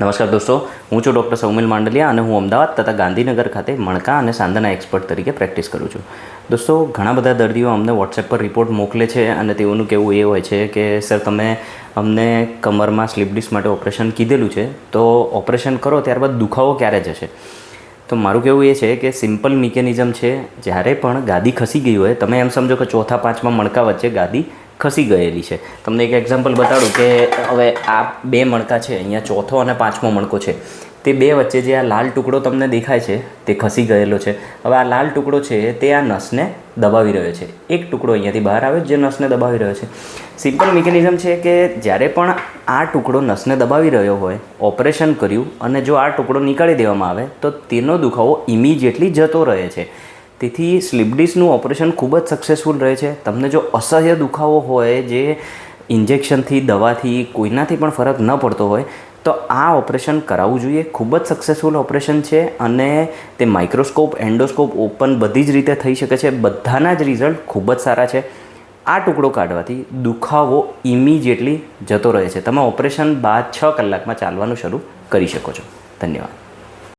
નમસ્કાર દોસ્તો, હું છું ડૉક્ટર સૌમિલ માંડલિયા અને હું અમદાવાદ તથા ગાંધીનગર ખાતે મણકા અને સાંધાના એક્સપર્ટ તરીકે પ્રેક્ટિસ કરું છું. દોસ્તો, ઘણા બધા દર્દીઓ અમને વોટ્સએપ પર રિપોર્ટ મોકલે છે અને તેઓનું કહેવું એ હોય છે કે, સર, તમે અમને કમરમાં સ્લીપ ડિસ્ક માટે ઓપરેશન કીધેલું છે, તો ઓપરેશન કરો, ત્યારબાદ દુખાવો ક્યારે જશે? તો મારું કહેવું એ છે કે, સિમ્પલ મિકેનિઝમ છે, જ્યારે પણ ગાદી ખસી ગઈ હોય, તમે એમ સમજો કે ચોથા પાંચમા મણકા વચ્ચે ગાદી ખસી ગયેલી છે. તમને એક એક્ઝામ્પલ બતાડું કે હવે આ બે મણકા છે, અહીંયા ચોથો અને પાંચમો મણકો છે. તે બે વચ્ચે જે આ લાલ ટુકડો તમને દેખાય છે, તે ખસી ગયેલો છે. હવે આ લાલ ટુકડો છે, તે આ નસને દબાવી રહ્યો છે. એક ટુકડો અહીંયાથી બહાર આવે જે નસને દબાવી રહ્યો છે. સિમ્પલ મિકેનિઝમ છે કે જ્યારે પણ આ ટુકડો નસને દબાવી રહ્યો હોય ઓપરેશન કર્યું અને જો આ ટુકડો નીકાળી દેવામાં આવે, તો તેનો દુખાવો ઇમિજિએટલી જતો રહે છે. તેથી સ્લીપ ડિસ્કનું ઓપરેશન ખૂબ જ સક્સેસફુલ રહે છે. તમને જો અસહ્ય દુખાવો હોય, જે ઇન્જેક્શનથી દવાથી કોઈનાથી પણ ફરક ન પડતો હોય, તો આ ઓપરેશન કરાવવું જોઈએ. ખૂબ જ સક્સેસફુલ ઓપરેશન છે અને તે માઇક્રોસ્કોપ એન્ડોસ્કોપ ઓપન બધી જ રીતે થઈ શકે છે. બધાના જ રિઝલ્ટ ખૂબ જ સારા છે. આ ટુકડો કાઢવાથી દુખાવો ઇમિજિએટલી જતો રહે છે. તમે ઓપરેશન બાદ છ કલાકમાં ચાલવાનું શરૂ કરી શકો છો. ધન્યવાદ.